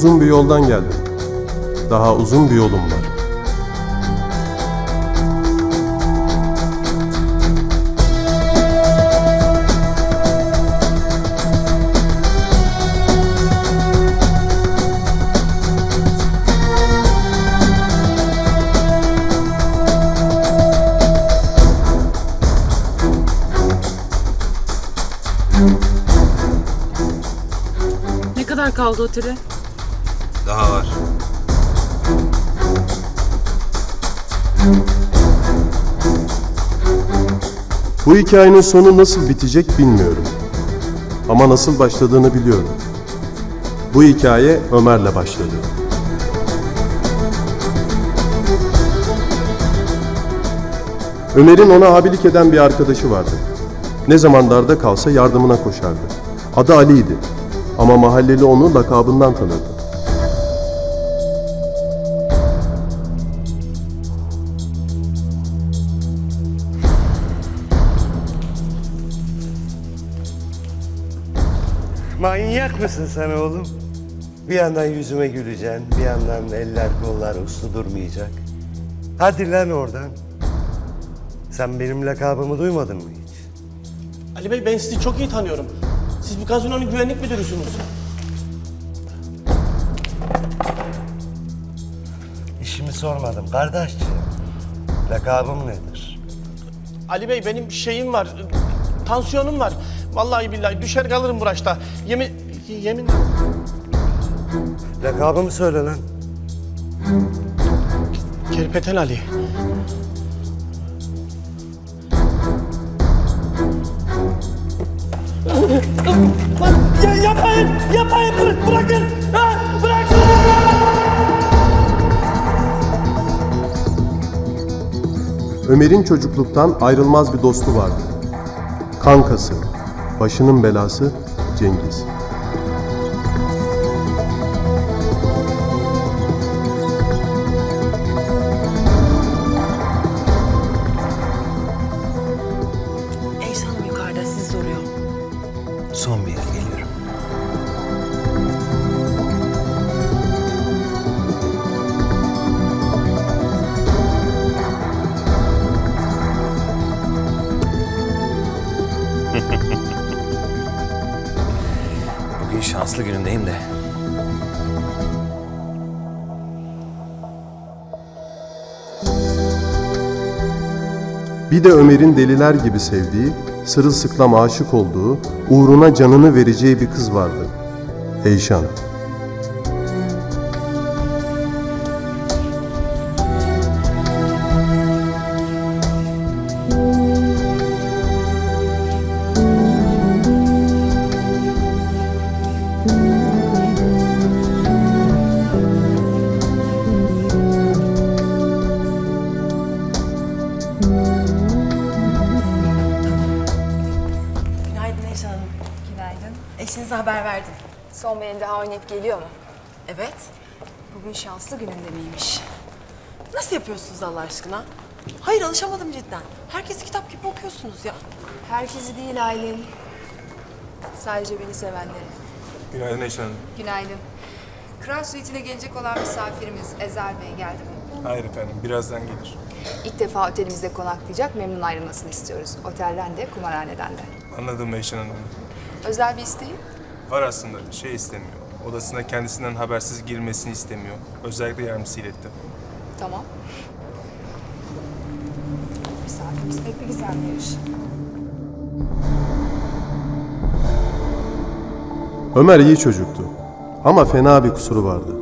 Uzun bir yoldan geldim. Daha uzun bir yolum var. Ne kadar kaldı otele? Bu hikayenin sonu nasıl bitecek bilmiyorum. Ama nasıl başladığını biliyorum. Bu hikaye Ömer'le başladı. Ömer'in ona abilik eden bir arkadaşı vardı. Ne zaman darda kalsa yardımına koşardı. Adı Ali'ydi. Ama mahalleli onu lakabından tanırdı. Mısın sen oğlum? Bir yandan yüzüme güleceksin, bir yandan eller kollar uslu durmayacak. Hadi lan oradan. Sen benim lakabımı duymadın mı hiç? Ali Bey ben sizi çok iyi tanıyorum. Siz bu gazinonun güvenlik müdürüsünüz. İşimi sormadım kardeşciğim. Lakabım nedir? Ali Bey benim şeyim var. e, Tansiyonum var. Vallahi billahi düşer kalırım bu raşta. Yemin yemin Lakabımı söyle lan. Kerpeten Ali. Lan ya, yapmayın, yapmayın, bırak, bırakın, ha, bırakın. Ömer'in çocukluktan ayrılmaz bir dostu vardı. Kankası, başının belası Cengiz. Şanslı günümdeyim de. Bir de Ömer'in deliler gibi sevdiği, sırılsıklam aşık olduğu, uğruna canını vereceği bir kız vardı. Eyşan. Haber verdim. Son beğeni daha oynayıp geliyor mu? Evet. Bugün şanslı gününde miymiş? Nasıl yapıyorsunuz Allah aşkına? Hayır alışamadım cidden. Herkesi kitap gibi okuyorsunuz ya. Herkesi değil Aylin. Sadece beni sevenleri. Günaydın Eşen Hanım. Günaydın. Kral Suite'ine gelecek olan misafirimiz Ezel Bey geldi mi? Hayır efendim, birazdan gelir. İlk defa otelimizde konaklayacak, memnun ayrılmasını istiyoruz. Otelden de, kumarhaneden de. Anladım Eşen Hanım. Özel bir isteği? Var aslında, şey istemiyor. Odasına kendisinden habersiz girmesini istemiyor. Özellikle yardımcısı iletti. Tamam. Misafirimiz pek bir gizemliymiş. Ömer iyi çocuktu. Ama fena bir kusuru vardı.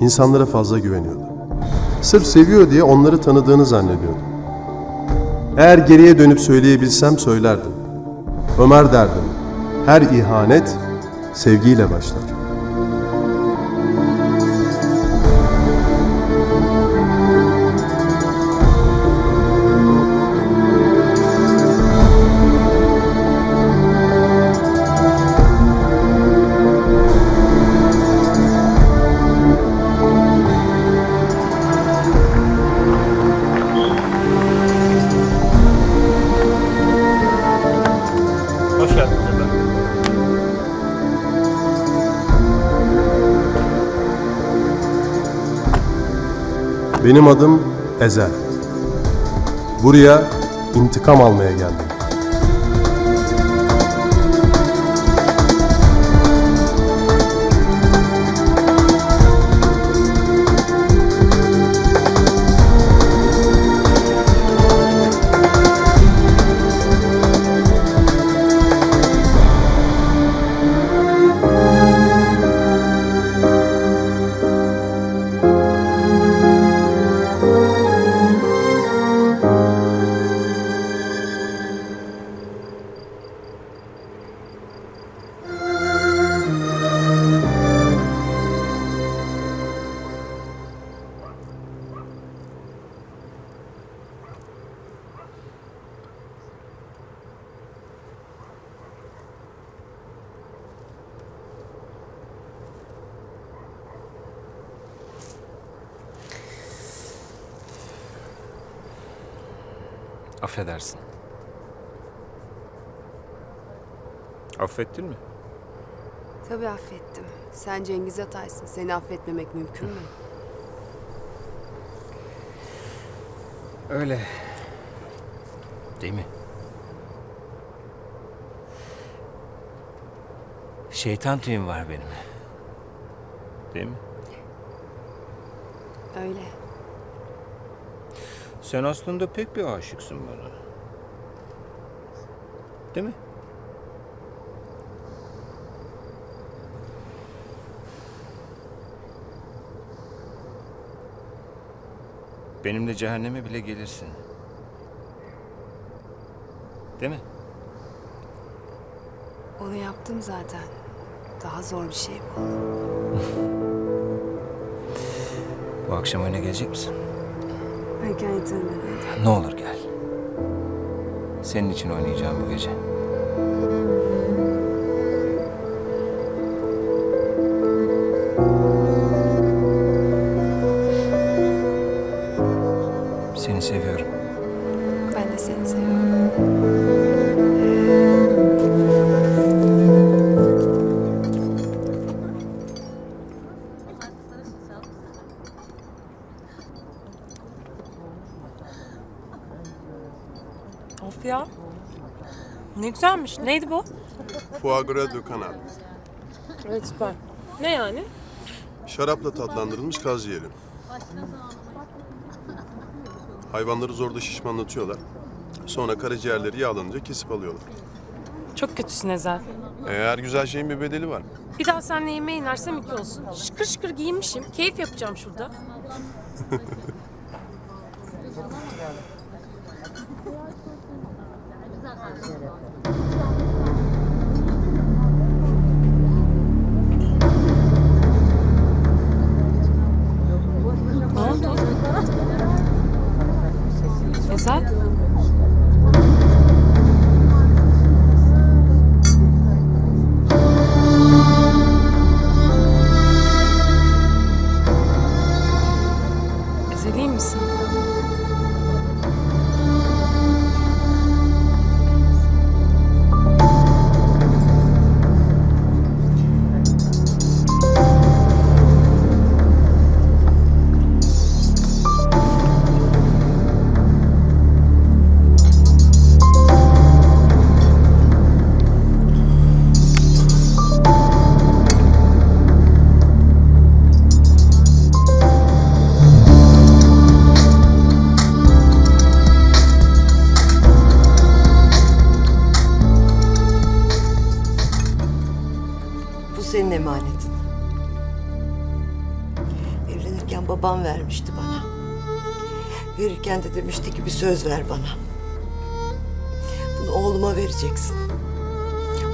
İnsanlara fazla güveniyordu. Sırf seviyor diye onları tanıdığını zannediyordu. Eğer geriye dönüp söyleyebilsem söylerdim. Ömer derdim. Her ihanet sevgiyle başlar. Benim adım Ezel. Buraya intikam almaya geldim. Affedersin. Affettin mi? Tabii affettim. Sen Cengiz Atay'sın. Seni affetmemek mümkün mü? Öyle. Değil mi? Şeytan tüyüm var benim. Değil mi? Öyle. Sen aslında pek bir aşıksın bana. Değil mi? Benimle cehenneme bile gelirsin. Değil mi? Onu yaptım zaten. Daha zor bir şey bu. Bu akşam oyuna gelecek misin? Herhalde. Ne olur gel. Senin için oynayacağım bu gece. Güzelmiş. Neydi bu? Foie gras de canard. Evet süper. Ne yani? Şarapla tatlandırılmış kaz ciğeri. Hayvanları zorda şişmanlatıyorlar. Sonra karaciğerleri yağlanınca kesip alıyorlar. Çok kötüsün Ezel. Eğer güzel şeyin bir bedeli var. Bir daha seninle yemeğe inersem iki olsun. Şıkır şıkır giyinmişim. Keyif yapacağım şurada. babam vermişti bana. Verirken de demişti ki bir söz ver bana. Bunu oğluma vereceksin.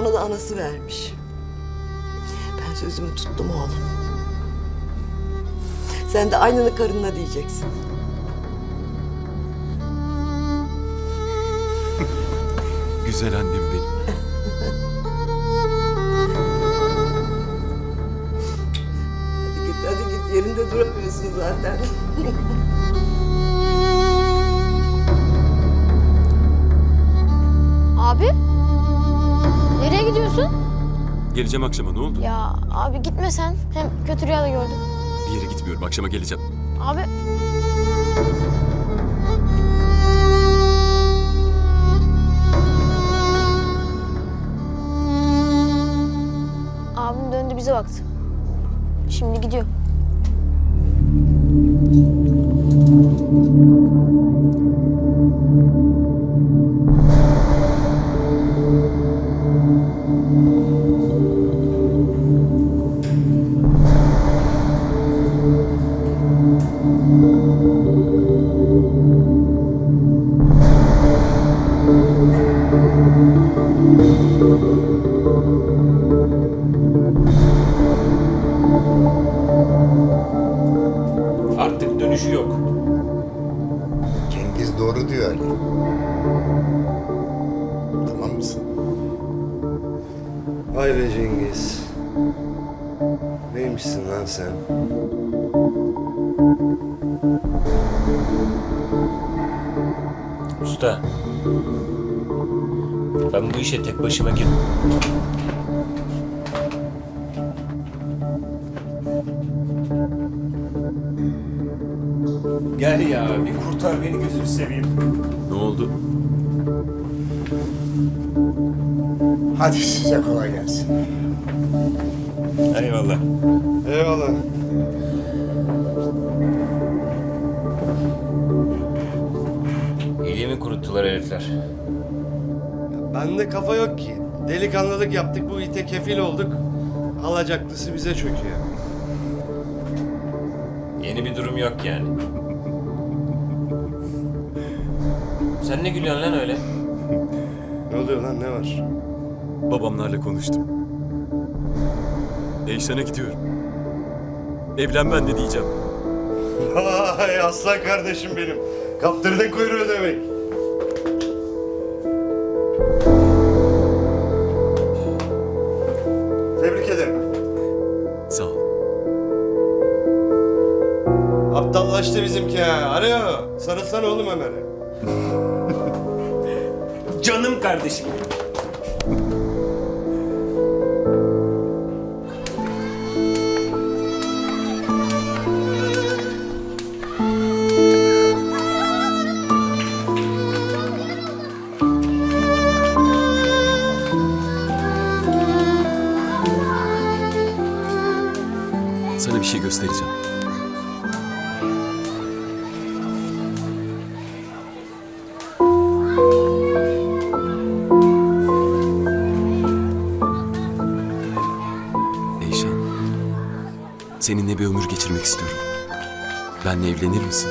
Ona da anası vermiş. Ben sözümü tuttum oğlum. Sen de aynını karınla diyeceksin. Güzel annem zaten. Abi? Nereye gidiyorsun? Geleceğim akşama ne oldu? Ya abi gitme sen. Hem kötü rüya da gördüm. Bir yere gitmiyorum akşama geleceğim. Abi. Abim döndü bize baktı. Şimdi gidiyor. Thank you. Neymişsin lan sen? Usta. Ben bu işe tek başıma gir. Gel ya bir kurtar beni gözünü seveyim. Ne oldu? Hadi size kolay gelsin. Eyvallah. Eyvallah. İliğimi kuruttular herifler. Bende kafa yok ki. Delikanlılık yaptık bu ite kefil olduk. Alacaklısı bize çöküyor. Yeni bir durum yok yani. Sen ne gülüyorsun lan öyle? Ne oluyor lan ne var? Babamlarla konuştum. Eyşan'a gidiyorum. Evlen ben de diyeceğim. Vay aslan kardeşim benim. Kaptırdın kuyruğu demek. Tebrik ederim. Sağ ol. Aptallaştı bizimki ha. Alo. Sarılsana oğlum Ömer'e. Canım kardeşim. Seninle bir ömür geçirmek istiyorum. Benle evlenir misin?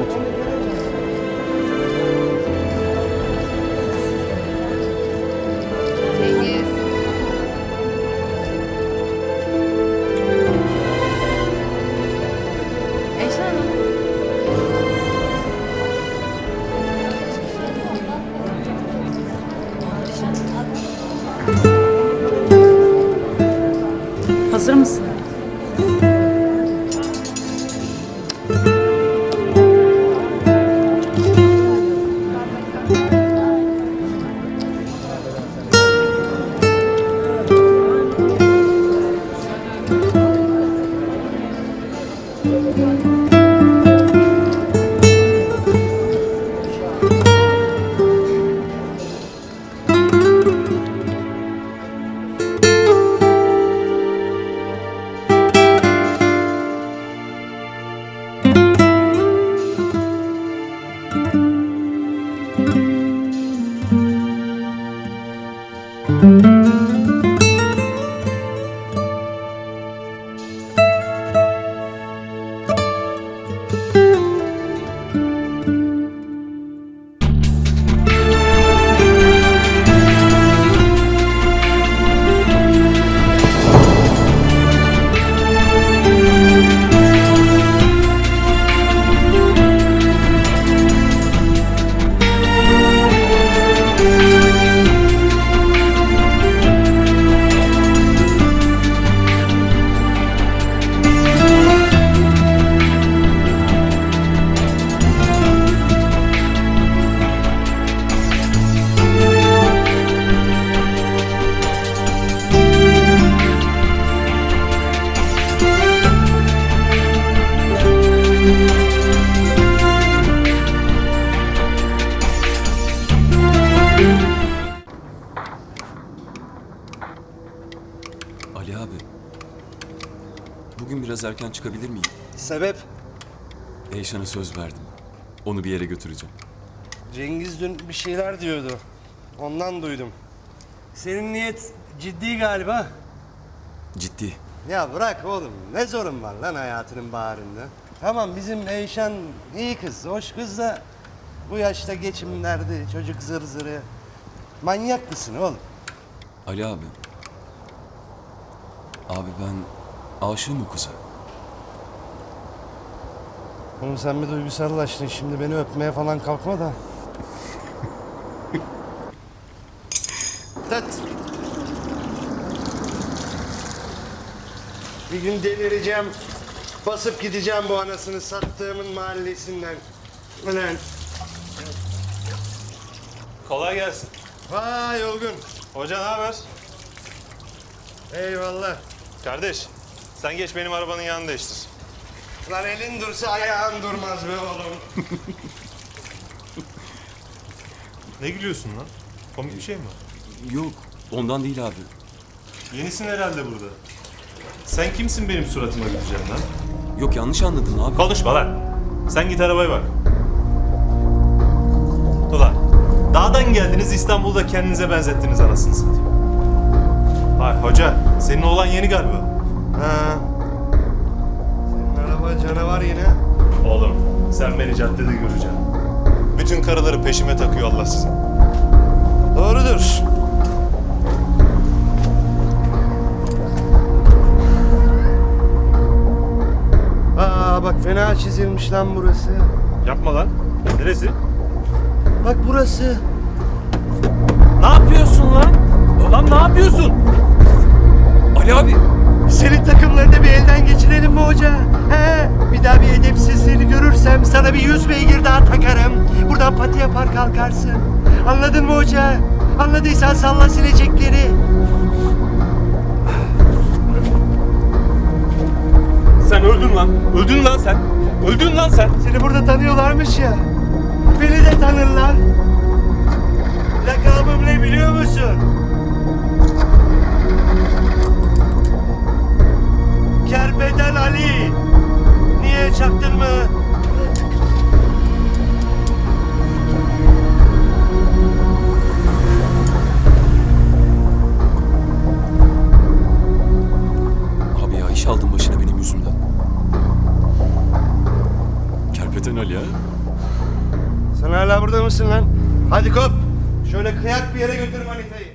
olsun. Biraz erken çıkabilir miyim? Sebep? Eyşan'a söz verdim. Onu bir yere götüreceğim. Cengiz dün bir şeyler diyordu. Ondan duydum. Senin niyet ciddi galiba. Ciddi. Ya bırak oğlum. Ne zorun var lan hayatının baharında? Tamam bizim Eyşan iyi kız, hoş kız da bu yaşta geçim derdi, çocuk zır zırı. Manyak mısın oğlum? Ali abi. Abi ben aşığım o kıza. Oğlum sen bir duygusallaştın. Şimdi beni öpmeye falan kalkma da. Tat. Bir gün delireceğim. Basıp gideceğim bu anasını sattığımın mahallesinden. Ulan. Kolay gelsin. Vay Olgun. Hoca ne haber? Eyvallah. Kardeş, sen geç benim arabanın yanını değiştir. Lan elin dursa ayağın durmaz be oğlum. Ne gülüyorsun lan? Komik bir şey mi? Yok. Ondan değil abi. Yenisin herhalde burada. Sen kimsin benim suratıma güleceksin lan? Yok yanlış anladın abi. Konuşma lan. Sen git arabaya bak. Ulan, dağdan geldiniz İstanbul'da kendinize benzettiniz anasını satayım. Vay hoca, senin oğlan yeni galiba. Ha. Araba canavar yine. Oğlum, sen beni caddede göreceksin. Bütün karıları peşime takıyor Allah size. Doğrudur. Aa bak fena çizilmiş lan burası. Yapma lan. Neresi? Bak burası. Ne yapıyorsun lan? Lan ne yapıyorsun? Ali abi. Senin takımlarını bir elden geçirelim mi hoca? Bir daha bir edepsizliğini görürsem sana bir yüz beygir daha takarım. Buradan pati yapar kalkarsın. Anladın mı hoca? Anladıysan salla silecekleri. Sen öldün lan. Öldün lan sen. Öldün lan sen. Seni burada tanıyorlarmış ya. Beni de tanırlar. Lakabım ne biliyor musun? Kerbeden Ali. Niye çaktın mı? Abi ya iş aldın başına benim yüzümden. Kerpeten Ali ha? Sen hala burada mısın lan? Hadi kop. Şöyle kıyak bir yere götür manitayı.